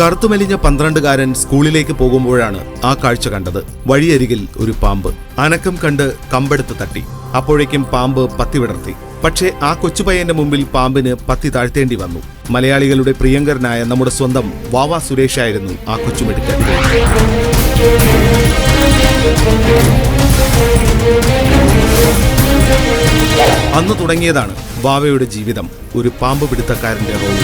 കറുത്തുമെലിഞ്ഞ പന്ത്രണ്ടുകാരൻ സ്കൂളിലേക്ക് പോകുമ്പോഴാണ് ആ കാഴ്ച കണ്ടത്. വഴിയരികിൽ ഒരു പാമ്പ്. അനക്കം കണ്ട് കമ്പെടുത്ത് തട്ടി. അപ്പോഴേക്കും പാമ്പ് പത്തി വിടർത്തി. പക്ഷേ ആ കൊച്ചുപയ്യന്റെ മുമ്പിൽ പാമ്പിന് പത്തി താഴ്ത്തേണ്ടി വന്നു. മലയാളികളുടെ പ്രിയങ്കരനായ നമ്മുടെ സ്വന്തം വാവ സുരേഷായിരുന്നു ആ കൊച്ചുമെടുക്കൻ അന്ന് തുടങ്ങിയതാണ് വാവയുടെ ജീവിതം. ഒരു പാമ്പ് പിടുത്തക്കാരന്റെ റോൾ.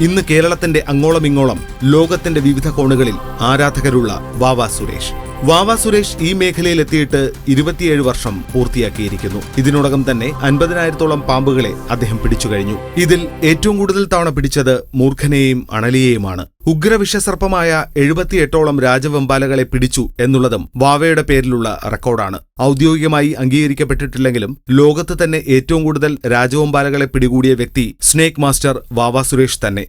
ഇന്ന് കേരളത്തിന്റെ അങ്ങോളമിങ്ങോളം ലോകത്തിന്റെ വിവിധ കോണുകളിൽ ആരാധകരുള്ള വാവ സുരേഷ്. വാവ സുരേഷ് ഈ മേഖലയിൽ എത്തിയിട്ട് ഇരുപത്തിയേഴ് വർഷം പൂർത്തിയാക്കിയിരിക്കുന്നു. ഇതിനോടകം തന്നെ അൻപതിനായിരത്തോളം പാമ്പുകളെ അദ്ദേഹം പിടിച്ചു കഴിഞ്ഞു. ഇതിൽ ഏറ്റവും കൂടുതൽ തവണ പിടിച്ചത് മൂർഖനെയും അണലിയെയുമാണ്. ഉഗ്രവിഷസർപ്പമായ എഴുപത്തിയെട്ടോളം രാജവെമ്പാലകളെ പിടിച്ചു എന്നുള്ളതും വാവയുടെ പേരിലുള്ള റെക്കോർഡാണ്. ഔദ്യോഗികമായി അംഗീകരിക്കപ്പെട്ടിട്ടില്ലെങ്കിലും ലോകത്ത് തന്നെ ഏറ്റവും കൂടുതൽ രാജവെമ്പാലകളെ പിടികൂടിയ വ്യക്തി സ്നേക് മാസ്റ്റർ വാവ സുരേഷ് തന്നെ.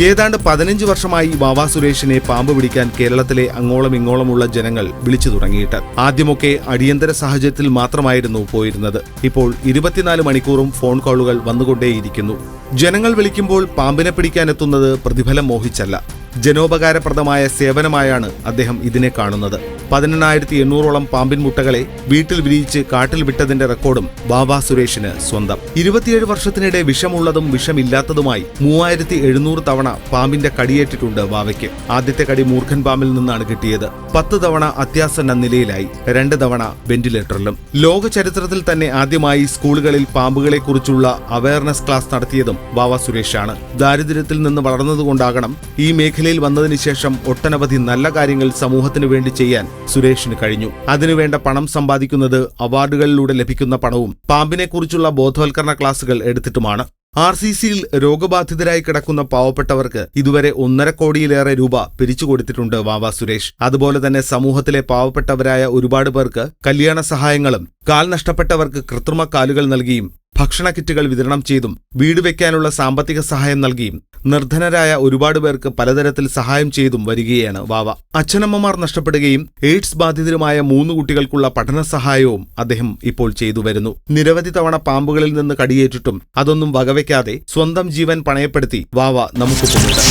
ഏതാണ്ട് പതിനഞ്ച് വർഷമായി വാവാ സുരേഷിനെ പാമ്പ് പിടിക്കാൻ കേരളത്തിലെ അങ്ങോളം ഇങ്ങോളമുള്ള ജനങ്ങൾ വിളിച്ചു തുടങ്ങിയിട്ട്. ആദ്യമൊക്കെ അടിയന്തര സാഹചര്യത്തിൽ മാത്രമായിരുന്നു പോയിരുന്നത്. ഇപ്പോൾ ഇരുപത്തിനാല് മണിക്കൂറും ഫോൺ കോളുകൾ വന്നുകൊണ്ടേയിരിക്കുന്നു. ജനങ്ങൾ വിളിക്കുമ്പോൾ പാമ്പിനെ പിടിക്കാനെത്തുന്നത് പ്രതിഫലം മോഹിച്ചല്ല. ജനോപകാരപ്രദമായ സേവനമായാണ് അദ്ദേഹം ഇതിനെ കാണുന്നത്. പതിനെണ്ണായിരത്തി എണ്ണൂറോളം പാമ്പിൻ മുട്ടകളെ വീട്ടിൽ വിരിയിച്ച് കാട്ടിൽ വിട്ടതിന്റെ റെക്കോർഡും ബാബ സുരേഷിന് സ്വന്തം. ഇരുപത്തിയേഴ് വർഷത്തിനിടെ വിഷമുള്ളതും വിഷമില്ലാത്തതുമായി മൂവായിരത്തി എഴുന്നൂറ് തവണ പാമ്പിന്റെ കടിയേറ്റിട്ടുണ്ട് ബാവയ്ക്ക്. ആദ്യത്തെ കടി മൂർഖൻ പാമ്പിൽ നിന്നാണ് കിട്ടിയത്. പത്ത് തവണ അത്യാസന്ന നിലയിലായി രണ്ട് തവണ വെന്റിലേറ്ററിലും. ലോക ചരിത്രത്തിൽ തന്നെ ആദ്യമായി സ്കൂളുകളിൽ പാമ്പുകളെക്കുറിച്ചുള്ള അവയർനെസ് ക്ലാസ് നടത്തിയതും ബാബ സുരേഷാണ്. ദാരിദ്ര്യത്തിൽ നിന്ന് വളർന്നതുകൊണ്ടാകണം ഈ മേഖലയിൽ വന്നതിന് ശേഷം ഒട്ടനവധി നല്ല കാര്യങ്ങൾ സമൂഹത്തിനു വേണ്ടി ചെയ്യാൻ സുരേഷിന് കഴിഞ്ഞു. അതിനുവേണ്ട പണം സമ്പാദിക്കുന്നത് അവാർഡുകളിലൂടെ ലഭിക്കുന്ന പണവും പാമ്പിനെക്കുറിച്ചുള്ള ബോധവൽക്കരണ ക്ലാസുകൾ എടുത്തിട്ടുമാണ്. ആർ സി സിയിൽ രോഗബാധിതരായി കിടക്കുന്ന പാവപ്പെട്ടവർക്ക് ഇതുവരെ ഒന്നര കോടിയിലേറെ രൂപ പിരിച്ചു കൊടുത്തിട്ടുണ്ട് വാവ സുരേഷ്. അതുപോലെ തന്നെ സമൂഹത്തിലെ പാവപ്പെട്ടവരായ ഒരുപാട് പേർക്ക് കല്യാണ സഹായങ്ങളും കാൽ നഷ്ടപ്പെട്ടവർക്ക് കൃത്രിമ കാലുകൾ നൽകിയും ഭക്ഷണ കിറ്റുകൾ വിതരണം ചെയ്തും വീട് വെക്കാനുള്ള സാമ്പത്തിക സഹായം നൽകിയും നിർധനരായ ഒരുപാട് പേർക്ക് പലതരത്തിൽ സഹായം ചെയ്തും വരികയാണ് വാവ. അച്ഛനമ്മമാർ നഷ്ടപ്പെടുകയും എയ്ഡ്സ് ബാധിതരുമായ മൂന്ന് കുട്ടികൾക്കുള്ള പഠന സഹായവും അദ്ദേഹം ഇപ്പോൾ ചെയ്തു വരുന്നു. നിരവധി തവണ പാമ്പുകളിൽ നിന്ന് കടിയേറ്റിട്ടും അതൊന്നും വകവയ്ക്കാതെ സ്വന്തം ജീവൻ പണയപ്പെടുത്തി വാവ നമുക്കൊപ്പമുണ്ട്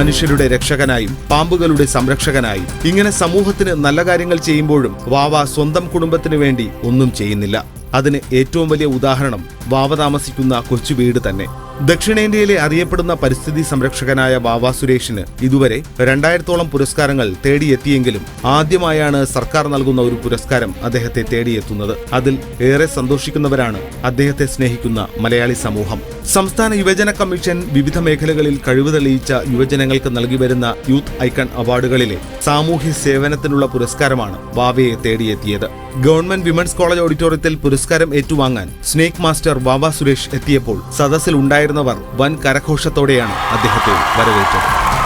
മനുഷ്യരുടെ രക്ഷകനായും പാമ്പുകളുടെ സംരക്ഷകനായും. ഇങ്ങനെ സമൂഹത്തിന് നല്ല കാര്യങ്ങൾ ചെയ്യുമ്പോഴും വാവ സ്വന്തം കുടുംബത്തിനു വേണ്ടി ഒന്നും ചെയ്യുന്നില്ല. അതിന് ഏറ്റവും വലിയ ഉദാഹരണം വാവ താമസിക്കുന്ന കൊച്ചു വീട് തന്നെ. ദക്ഷിണേന്ത്യയിലെ അറിയപ്പെടുന്ന പരിസ്ഥിതി സംരക്ഷകനായ വാവ സുരേഷിന് ഇതുവരെ രണ്ടായിരത്തോളം പുരസ്കാരങ്ങൾ തേടിയെത്തിയെങ്കിലും ആദ്യമായാണ് സർക്കാർ നൽകുന്ന ഒരു പുരസ്കാരം അദ്ദേഹത്തെ തേടിയെത്തുന്നത്. അതിൽ ഏറെ സന്തോഷിക്കുന്നവരാണ് അദ്ദേഹത്തെ സ്നേഹിക്കുന്ന മലയാളി സമൂഹം. സംസ്ഥാന യുവജന കമ്മീഷൻ വിവിധ മേഖലകളിൽ കഴിവ് തെളിയിച്ച യുവജനങ്ങൾക്ക് നൽകി വരുന്ന യൂത്ത് ഐക്കൺ അവാർഡുകളിലെ സാമൂഹ്യ സേവനത്തിനുള്ള പുരസ്കാരമാണ് വാവയെ തേടിയെത്തിയത്. ഗവൺമെന്റ് വിമൻസ് കോളേജ് ഓഡിറ്റോറിയത്തിൽ പുരസ്കാരം ഏറ്റുവാങ്ങാൻ സ്നേക് മാസ്റ്റർ വാവ സുരേഷ് എത്തിയപ്പോൾ സദസ്സിൽ ഉണ്ടായിരുന്നവർ വൻ കരഘോഷത്തോടെയാണ് അദ്ദേഹത്തെ വരവേറ്റത്.